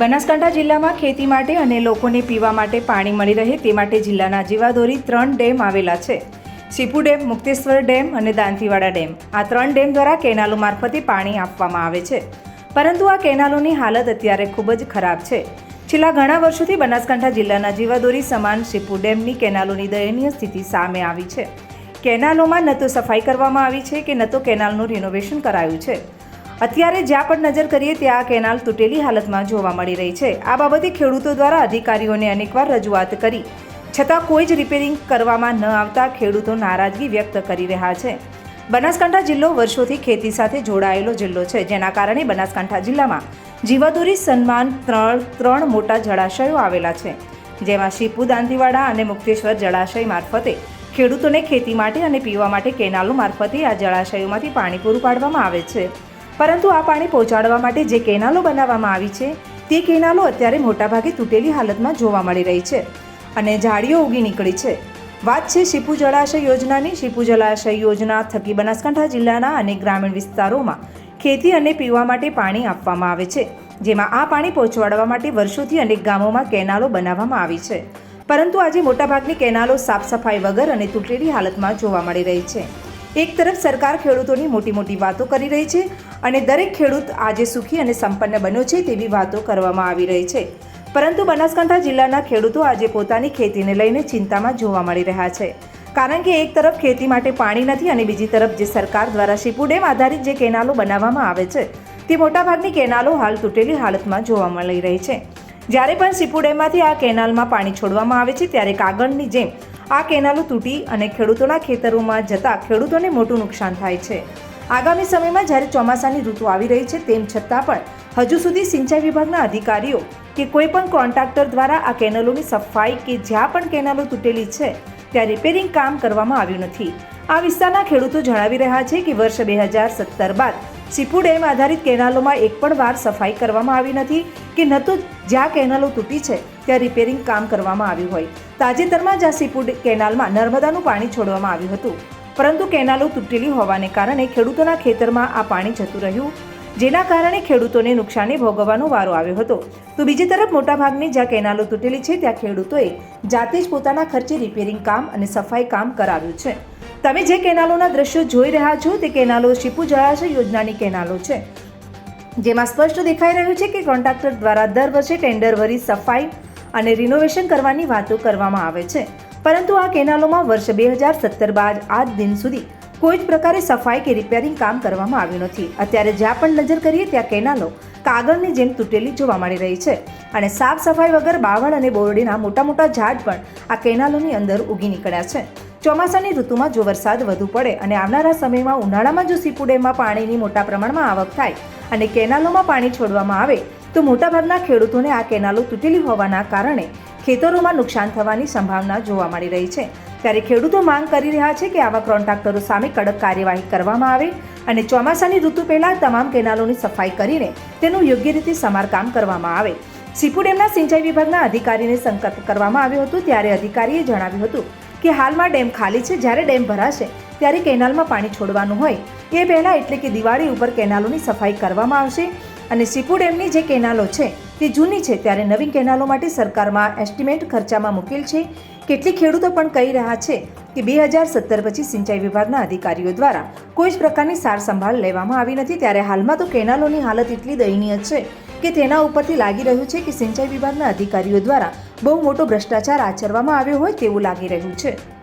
બનાસકાંઠા જિલ્લામાં ખેતી માટે અને લોકોને પીવા માટે પાણી મળી રહે તે માટે જિલ્લાના જીવાદોરી ત્રણ ડેમ આવેલા છે. સીપુ ડેમ, મુક્તેશ્વર ડેમ અને દાંતીવાડા ડેમ. આ ત્રણ ડેમ દ્વારા કેનાલો મારફતે પાણી આપવામાં આવે છે. પરંતુ આ કેનાલોની હાલત અત્યારે ખૂબ જ ખરાબ છે. છેલ્લા ઘણા વર્ષોથી બનાસકાંઠા જિલ્લાના જીવાદોરી સમાન સીપુ ડેમની કેનાલોની દયનીય સ્થિતિ સામે આવી છે. કેનાલોમાં ન તો સફાઈ કરવામાં આવી છે કે ન તો કેનાલનું રિનોવેશન કરાયું છે. અત્યારે જ્યાં પણ નજર કરીએ ત્યાં કેનાલ તૂટેલી હાલતમાં જોવા મળી રહી છે. આ બાબતે ખેડૂતો દ્વારા અધિકારીઓને અનેકવાર રજૂઆત કરી. છતાં કોઈ જ રિપેરિંગ કરવામાં ન આવતા ખેડૂતો નારાજગી વ્યક્ત કરી રહ્યા છે. બનાસકાંઠા જિલ્લો વર્ષોથી ખેતી સાથે જોડાયેલો જિલ્લો છે, જેના કારણે બનાસકાંઠા જિલ્લામાં જીવાદોરી સન્માન ત્રણ ત્રણ મોટા જળાશયો આવેલા છે. જેમાં શીપુ દાંતીવાડા અને મુક્તેશ્વર જળાશય મારફતે ખેડૂતોને ખેતી માટે અને પીવા માટે કેનાલો મારફતે આ જળાશયોમાંથી પાણી પૂરું પાડવામાં આવે છે. પરંતુ આ પાણી પહોંચાડવા માટે જે કેનાલો બનાવવામાં આવી છે, તે કેનાલો અત્યારે મોટાભાગે તૂટેલી હાલતમાં જોવા મળી રહી છે અને ઝાડીઓ ઉગી નીકળી છે. વાત છે શીપુ જળાશય યોજનાની. શીપુ જળાશય યોજના થકી બનાસકાંઠા જિલ્લાના અને ગ્રામીણ વિસ્તારોમાં ખેતી અને પીવા માટે પાણી આપવામાં આવે છે, જેમાં આ પાણી પહોંચાડવા માટે વર્ષોથી અનેક ગામોમાં કેનાલો બનાવવામાં આવી છે. પરંતુ આજે મોટાભાગની કેનાલો સાફ સફાઈ વગર અને તૂટેલી હાલતમાં જોવા મળી રહી છે. એક તરફ સરકાર ખેડૂતોની મોટી મોટી વાતો કરી રહી છે અને દરેક ખેડૂત આજે સુખી અને સંપન્ન બન્યો છે તેવી વાતો કરવામાં આવી રહી છે. પરંતુ બનાસકાંઠા જિલ્લાના ખેડૂતો આજે પોતાની ખેતીને લઈને ચિંતામાં જોવા મળી રહ્યા છે. કારણ કે એક તરફ ખેતી માટે પાણી નથી અને બીજી તરફ જે સરકાર દ્વારા શીપુ ડેમ આધારિત જે કેનાલો બનાવવામાં આવે છે, તે મોટાભાગની કેનાલો હાલ તૂટેલી હાલતમાં જોવા મળી રહી છે. જ્યારે પણ સીપુ ડેમમાંથી આ કેનાલમાં પાણી છોડવામાં આવે છે, ત્યારે કાગળની જેમ આ કેનાલો તૂટી અને ખેડૂતોના ખેતરોમાં જતા ખેડૂતોને મોટું નુકસાન થાય છે. આગામી સમયમાં જ્યારે ચોમાસાની ઋતુ આવી રહી છે, તેમ છતાં પણ હજુ સુધી સિંચાઈ વિભાગના અધિકારીઓ કે કોઈ પણ કોન્ટ્રાક્ટર દ્વારા આ કેનલોની સફાઈ કે જ્યાં પણ કેનાલો તૂટેલી છે, ત્યાં રિપેરિંગ કામ કરવામાં આવ્યું નથી. આ વિસ્તારના ખેડૂતો જણાવી રહ્યા છે કે વર્ષ બે હજાર સત્તર બાદ સીપુ ડેમ આધારિત કેનાલોમાં એક પણ વાર સફાઈ કરવામાં આવી નથી કે ન તો જ્યાં કેનાલો તૂટી છે, ત્યાં રિપેરિંગ કામ કરવામાં આવ્યું હોય. તાજેતરમાં જ્યાં સીપુ કેનાલમાં નર્મદાનું પાણી છોડવામાં આવ્યું હતું. પરંતુ કેનાલો તૂટેલી હોવાને કારણે ખેડૂતોના ખેતરમાં આ પાણી જતું રહ્યું. જેના કારણે ખેડૂતોને નુકસાની ભોગવવાનો વારો આવ્યો હતો. તો બીજી તરફ મોટાભાગની જ્યાં કેનાલો તૂટેલી છે, ત્યાં ખેડૂતોએ જાતે જ પોતાના ખર્ચે રિપેરિંગ કામ અને સફાઈ કામ કરાવ્યું છે. તમે જે કેનાલોના દ્રશ્યો જોઈ રહ્યા છો તે કેનાલો શીપુ જળાશય યોજનાની કેનાલો છે. જેમાં સ્પષ્ટ દેખાઈ રહ્યું છે કે કોન્ટ્રાક્ટર દ્વારા દર વર્ષે ટેન્ડર ભરી સફાઈ અને રિનોવેશન કરવાની વાતો કરવામાં આવે છે. પરંતુ આ કેનાલોમાં વર્ષ બે હજાર સત્તર બાદ આજ દિન સુધી કોઈ જ પ્રકારે સફાઈ કે રિપેરિંગ કામ કરવામાં આવ્યું નથી. અત્યારે જ્યાં પણ નજર કરીએ ત્યાં કેનાલો કાગળની જેમ તૂટેલી જોવા મળી રહી છે અને સાફ સફાઈ વગર બાવળ અને બોરડીના મોટા મોટા ઝાડ પણ આ કેનાલોની અંદર ઉગી નીકળ્યા છે. ચોમાસાની ઋતુમાં જો વરસાદ વધુ પડે અને આવનારા સમયમાં ઉનાળામાં જો સીપુડેમાં પાણીની મોટા પ્રમાણમાં આવક થાય અને કેનાલોમાં પાણી છોડવામાં આવે, તો મોટાભાગના ખેડૂતોને આ કેનાલો તૂટેલી હોવાના કારણે ખેતરોમાં નુકસાન થવાની સંભાવના જોવા મળી રહી છે. ત્યારે ખેડૂતો માંગ કરી રહ્યા છે કે આવા કોન્ટ્રાક્ટરો સામે કડક કાર્યવાહી કરવામાં આવે અને ચોમાસાની ઋતુ પહેલાં તમામ કેનાલોની સફાઈ કરીને તેનું યોગ્ય રીતે સમારકામ કરવામાં આવે. સીપુ ડેમના સિંચાઈ વિભાગના અધિકારીને સંકલ્પ કરવામાં આવ્યો હતો, ત્યારે અધિકારીએ જણાવ્યું હતું કે હાલમાં ડેમ ખાલી છે, જ્યારે ડેમ ભરાશે, ત્યારે કેનાલમાં પાણી છોડવાનું હોય. એ પહેલાં એટલે કે દિવાળી ઉપર કેનાલોની સફાઈ કરવામાં આવશે અને સીપુ ડેમની જે કેનાલો છે, તે જૂની છે, ત્યારે નવીન કેનાલો માટે સરકારમાં એસ્ટિમેટ ખર્ચામાં મૂકેલ છે. કેટલીક ખેડૂતો પણ કહી રહ્યા છે કે બે હજાર સત્તર પછી સિંચાઈ વિભાગના અધિકારીઓ દ્વારા કોઈ જ પ્રકારની સાર સંભાળ લેવામાં આવી નથી, ત્યારે હાલમાં તો કેનાલોની હાલત એટલી દયનીય છે કે તેના ઉપરથી લાગી રહ્યું છે કે સિંચાઈ વિભાગના અધિકારીઓ દ્વારા બહુ મોટો ભ્રષ્ટાચાર આચરવામાં આવ્યો હોય તેવું લાગી રહ્યું છે.